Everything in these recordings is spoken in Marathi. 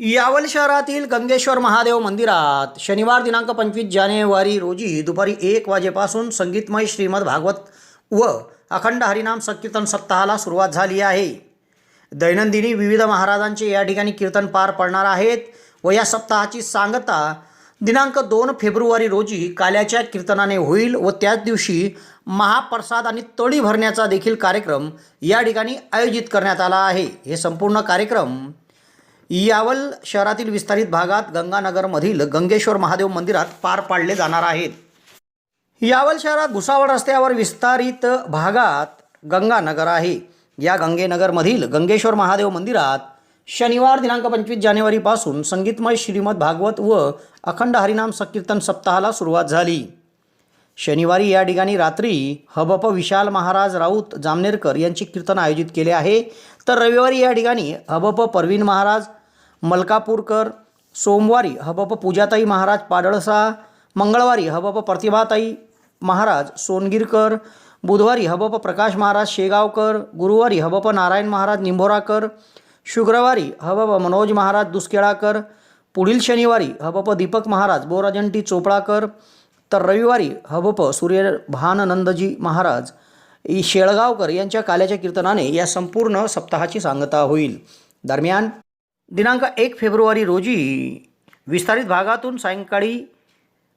यावल शहरातील गंगेश्वर महादेव मंदिरात शनिवार दिनांक पंचवीस जानेवारी रोजी दुपारी एक वाजेपासून संगीतमय श्रीमद भागवत व अखंड हरिनाम संकीर्तन सप्ताहाला सुरुवात झाली आहे. दैनंदिनी विविध महाराजांचे या ठिकाणी कीर्तन पार पडणार आहेत व या सप्ताहाची सांगता दिनांक दोन फेब्रुवारी रोजी काल्याच्या कीर्तनाने होईल व त्याच दिवशी महाप्रसाद आणि तळी भरण्याचा देखील कार्यक्रम या ठिकाणी आयोजित करण्यात आला आहे. हे संपूर्ण कार्यक्रम यावल शहरातील विस्तारित भागात गंगानगरमधील गंगेश्वर महादेव मंदिरात पार पाडले जाणार आहेत. यावल शहरात भुसावळ रस्त्यावर विस्तारित भागात गंगानगर आहे. या गंगेनगरमधील गंगेश्वर महादेव मंदिरात शनिवार दिनांक पंचवीस जानेवारीपासून संगीतमय श्रीमद भागवत व अखंड हरिनाम संकीर्तन सप्ताहाला सुरुवात झाली. शनिवारी या ठिकाणी रात्री हबप विशाल महाराज राऊत जामनेरकर यांचे कीर्तन आयोजित केले आहे. तर रविवारी या ठिकाणी हबप परवीन महाराज मलकापूरकर सोमवारी हबप पूजाताई महाराज पाडळसा मंगळवारी हबप प्रतिभाताई महाराज सोनगीरकर बुधवारी हबप प्रकाश महाराज शेगावकर गुरुवारी हबप नारायण महाराज निंभोराकर शुक्रवारी हबप मनोज महाराज दुसकेळाकर पुढील शनिवारी हबप दीपक महाराज बोराजंटी चोपळाकर तर रविवारी हबप सूर्य भाननंदजी महाराज शेळगावकर यांच्या काल्याच्या कीर्तनाने या संपूर्ण सप्ताहाची सांगता होईल. दरम्यान दिनांक एक फेब्रुवारी रोजी विस्तारित भागातून सायंकाळी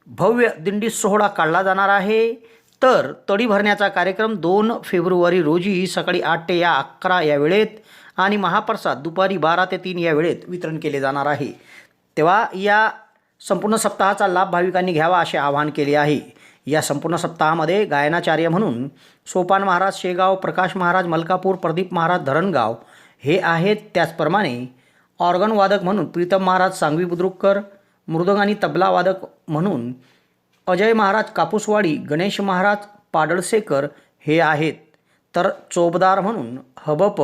भव्य दिंडी सोहळा काढला जाणार आहे. तर तडी भरण्याचा कार्यक्रम दोन फेब्रुवारी रोजी सकाळी आठ ते या अकरा या वेळेत आणि महाप्रसाद दुपारी बारा ते तीन या वेळेत वितरण केले जाणार आहे. तेव्हा या संपूर्ण सप्ताहाचा लाभ भाविकांनी घ्यावा असे आवाहन केले आहे. या संपूर्ण सप्ताहामध्ये गायनाचार्य म्हणून सोपान महाराज शेगाव प्रकाश महाराज मलकापूर प्रदीप महाराज धरणगाव हे आहेत. त्याचप्रमाणे ऑर्गन वादक म्हणून प्रीतम महाराज सांगवी बुद्रुककर मृदंग आणि तबला वादक म्हणून अजय महाराज कापूसवाडी गणेश महाराज पाडळसेकर हे आहेत. तर चोपदार म्हणून हबप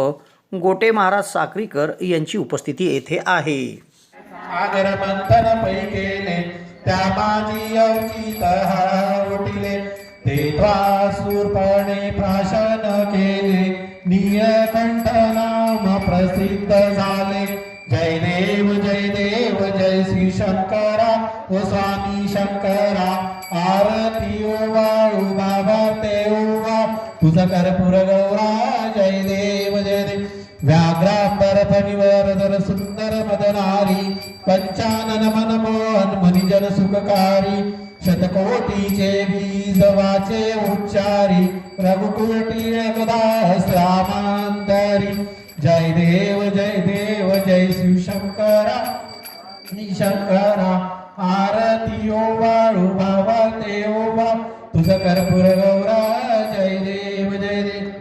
गोटे महाराज साक्रीकर यांची उपस्थिती येथे आहे. नियकंठ नाम प्रसिद्ध झाले. स्वामी शंकरा आरती वाळू बाबा ते ओवा. तुझ कर्पूर गौरा जय देव जय देव. व्याघ्रांबर सुंदर मदनारी पंचानन मन मोहन मनिजन सुखकारी. शतकोटीचे बीज वाचे उच्चारी रघुकोटी रघुदास रामांतरी. जय देव जय देव जय शिव शंकरा. आरती ओ वाळू बाबा ते ओवा तुझ कर्पूर गौरा जय देव जय देव.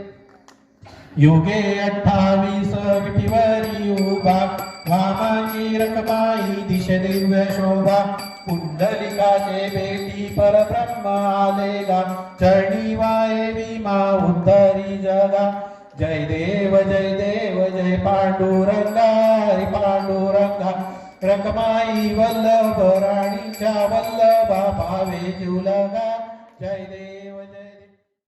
योगे अठ्ठावीस विठीवरी उभा. वामाची रकमाई दिश दिव्य शोभा. कुंडलिकाचे बेटी परब्रह्म आलेला चरणी वाये भीमा उद्धरी जगा. जय देव जय देव जय पांडुरंगा हरी पांडुरंगा. रकमाई वल्लभ राणीच्या वल्लभा भावे जुलगा जय देव